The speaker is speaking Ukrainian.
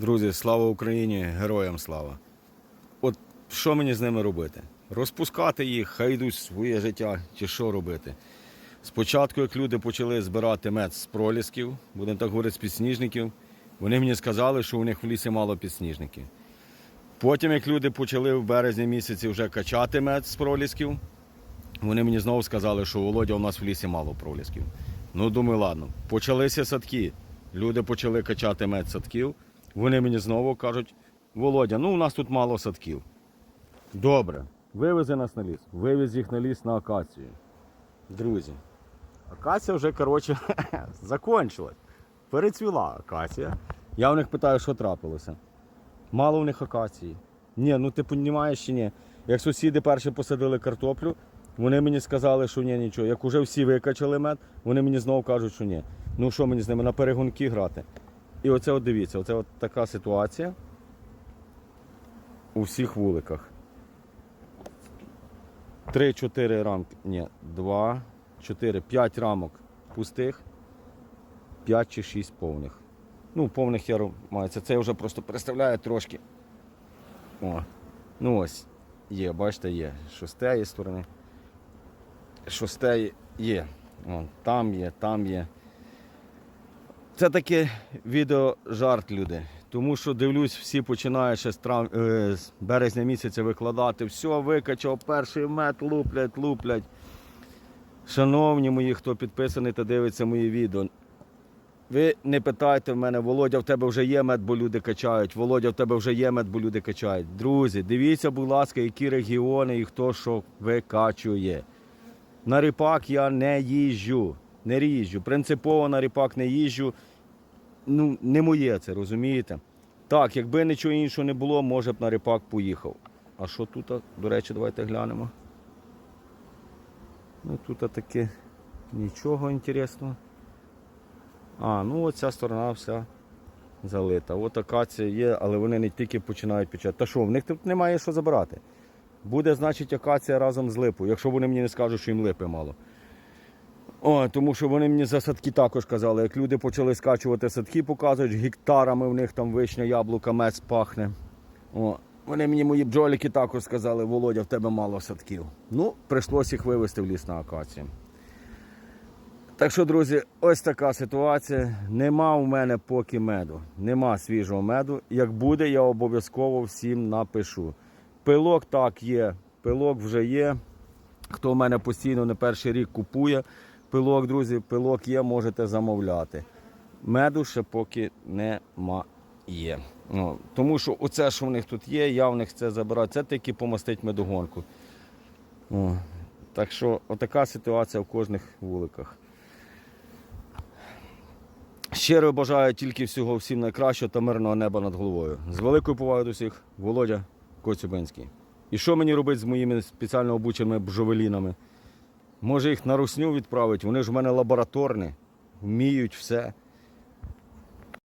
Друзі, слава Україні, героям слава. От що мені з ними робити? Розпускати їх, хай йдуть своє життя, чи що робити? Спочатку, як люди почали збирати мед з пролісків, будемо так говорити, з підсніжників, вони мені сказали, що у них в лісі мало підсніжників. Потім, як люди почали в березні місяці вже качати мед з пролісків, вони мені знову сказали, що Володя, у нас в лісі мало пролісків. Ну, думаю, ладно. Почалися садки. Люди почали качати мед садків. Вони мені знову кажуть, Володя, ну у нас тут мало садків. Добре, вивези нас на ліс. Вивез їх на ліс на акацію. Друзі, акація вже, коротше, закончилась. Перецвіла акація. Я у них питаю, що трапилося. Мало у них акації. Ні, ну ти розумієш чи ні? Як сусіди перші посадили картоплю, вони мені сказали, що ні, нічого. Як уже всі викачали мед, вони мені знову кажуть, що ні. Ну що мені з ними на перегонки грати? І оце от дивіться, оце от така ситуація у всіх вуликах. Три-чотири рамки. Ні, два, чотири, п'ять рамок пустих, п'ять чи шість повних. Ну, повних я мається. Це вже просто представляю трошки. О. Ну ось. Є, бачите, є. З сторони. Тієї є. О, там є, там є. Це таке відео жарт, люди. Тому що дивлюсь, всі починають ще з, трав... е, з березня місяця викладати. Все, викачав, перший мед луплять, луплять. Шановні мої, хто підписаний та дивиться мої відео. Ви не питайте в мене, Володя, в тебе вже є мед, бо люди качають. Володя, в тебе вже є мед, бо люди качають. Друзі, дивіться, будь ласка, які регіони і хто що викачує. На ріпак я не їжджу. Не їжджу. Принципово на ріпак не їжджу. Ну, не моє це, розумієте? Так, якби нічого іншого не було, може б на ріпак поїхав. А що тут, до речі, давайте глянемо. Ну тут таке нічого інтересного. А, ну оця сторона вся залита. От акація є, але вони не тільки починають печати. Та що, в них тут немає що забирати. Буде, значить, акація разом з липою, якщо вони мені не скажуть, що їм липи мало. О, тому що вони мені за садки також казали, як люди почали скачувати садки, показують, гектарами в них там вишня, яблука, мед пахне. О, вони мені мої бджоліки також сказали, Володя, в тебе мало садків. Ну, прийшлося їх вивезти в ліс на акацію. Так що, друзі, ось така ситуація. Нема у мене поки меду. Нема свіжого меду. Як буде, я обов'язково всім напишу. Пилок так є, пилок вже є. Хто в мене постійно не перший рік купує пилок, друзі, пилок є, можете замовляти. Меду ще поки немає. Ну, тому що оце, що в них тут є, я в них це забираю. Це тільки помастить медогонку. О, так що отака ситуація в кожних вуликах. Щиро бажаю тільки всього всім найкращого та мирного неба над головою. З великою повагою до всіх, Володя Коцюбинський. І що мені робити з моїми спеціально обученими бжовелінами? Може їх на русню відправити, вони ж в мене лабораторні, вміють все.